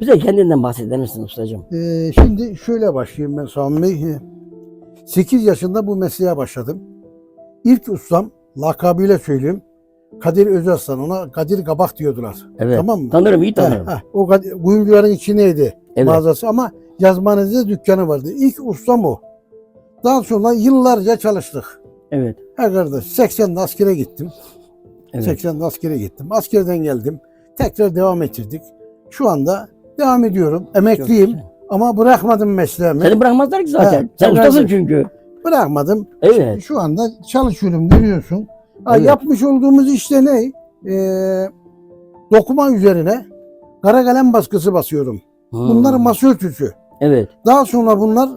Bize kendinden bahseder misin ustacığım? Ee, şimdi şöyle başlayayım ben Sami Bey. 8 yaşında bu mesleğe başladım. İlk ustam lakabıyla söyleyeyim. Kadir Özaslan ona Kadir Kabak diyordular. Evet. Tamam mı? Tanırım, iyi tanırım. Ha, ha. O kuyumcuların içindeydi evet. mağazası ama yazmanede dükkanı vardı. İlk ustam o. Daha sonra yıllarca çalıştık. Evet. Ha kardeş 80'de askere gittim. Evet. 80'de askere gittim. Askerden geldim. Tekrar devam ettirdik. Şu anda devam ediyorum. Emekliyim Çok ama bırakmadım mesleğimi. Seni bırakmazlar ki zaten. Ha, Sen ustasın çünkü. Bırakmadım. Evet. Şu anda çalışıyorum görüyorsun. Ha, Evet. Yapmış olduğumuz işte ne? Ee, dokuma üzerine kara kalem baskısı basıyorum. Bunlar Hmm. masa örtüsü. Evet. Daha sonra bunlar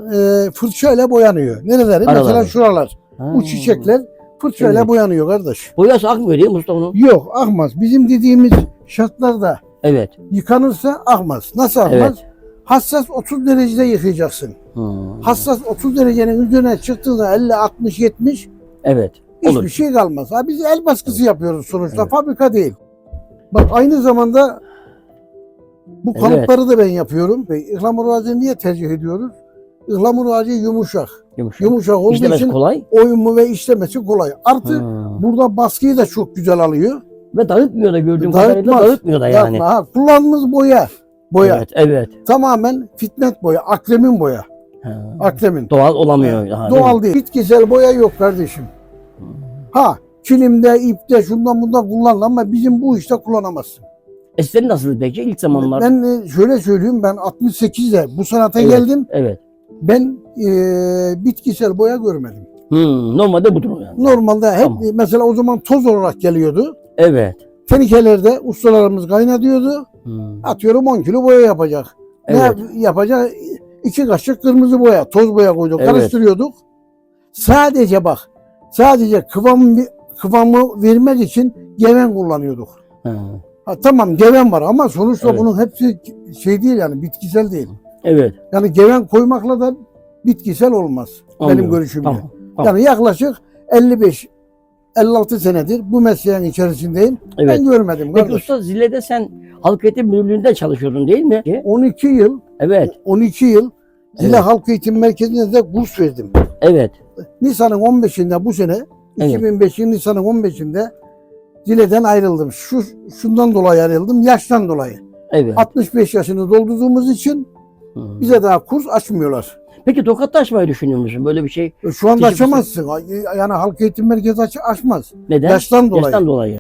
e, fırçayla boyanıyor. Nereleri? Araları. Mesela şuralar. Ha. Bu çiçekler fırçayla Evet. boyanıyor kardeş. Boyası akmıyor değil mi usta onun? Yok akmaz. Bizim dediğimiz şartlarda Evet. yıkanırsa akmaz. Nasıl akmaz? Evet. Hassas 30 derecede yıkayacaksın. Hmm. Hassas 30 derecenin üzerine çıktığında 50, 60, 70 Evet. hiçbir Olur. şey kalmaz. Ha, biz el baskısı yapıyoruz sonuçta. Evet. Fabrika değil. Bak aynı zamanda bu Evet. kalıpları da ben yapıyorum. Ve ıhlamur ağacını niye tercih ediyoruz? Ihlamur ağacı yumuşak. Yumuşak. Yumuşak olduğu İşlemesi için kolay. oyumu ve işlemesi kolay. Artı Ha. burada baskıyı da çok güzel alıyor. Ve dağıtmıyor da gördüğüm Dağıtmaz. kadarıyla dağıtmıyor da yani. Yapma, ha. Kullandığımız boya. Boya. Evet. Evet. Tamamen fitnet boya. Akremin boya. Ha. Akremin. Doğal olamıyor. Evet, daha, değil? Doğal değil. Bitkisel boya yok kardeşim. Ha kilimde, ipte, şundan bundan kullanılan ama bizim bu işte kullanamazsın. Eskiden nasıl peki ilk zamanlar? Ben e, şöyle söyleyeyim ben 68'de bu sanata Evet. geldim. Evet. Ben e, bitkisel boya görmedim. Hmm, normalde budur yani. Normalde hep Tamam. e, mesela o zaman toz olarak geliyordu. Evet. Tenikelerde ustalarımız kaynatıyordu. Hmm. Atıyorum 10 kilo boya yapacak. Evet. Ne yapacak? İki kaşık kırmızı boya, toz boya koyduk, Evet. karıştırıyorduk. Sadece bak, sadece kıvamı, kıvamı vermek için geven kullanıyorduk. Ha. Ha, tamam geven var ama sonuçta Evet. bunun hepsi şey değil yani bitkisel değil. Evet. Yani geven koymakla da bitkisel olmaz benim Anlıyorum. görüşümde. Tamam. tamam. Yani yaklaşık 55 56 senedir bu mesleğin içerisindeyim. Evet. Ben görmedim Peki kardeş. usta Zille'de sen halk eğitim müdürlüğünde çalışıyordun değil mi? 12 yıl Evet. 12 yıl Zile Evet. Halk Eğitim Merkezi'nde de kurs verdim. Evet. Nisan'ın 15'inde bu sene Evet. 2005'in Nisan'ın 15'inde Zile'den ayrıldım. Şu şundan dolayı ayrıldım. Yaştan dolayı. Evet. 65 yaşını doldurduğumuz için bize daha kurs açmıyorlar. Peki Tokat'ta açmayı düşünüyor musun? Böyle bir şey Şu anda Teşekkür açamazsın. Yani halk eğitim merkezi aç, açmaz. neden? Yaştan dolayı. Yaştan dolayı.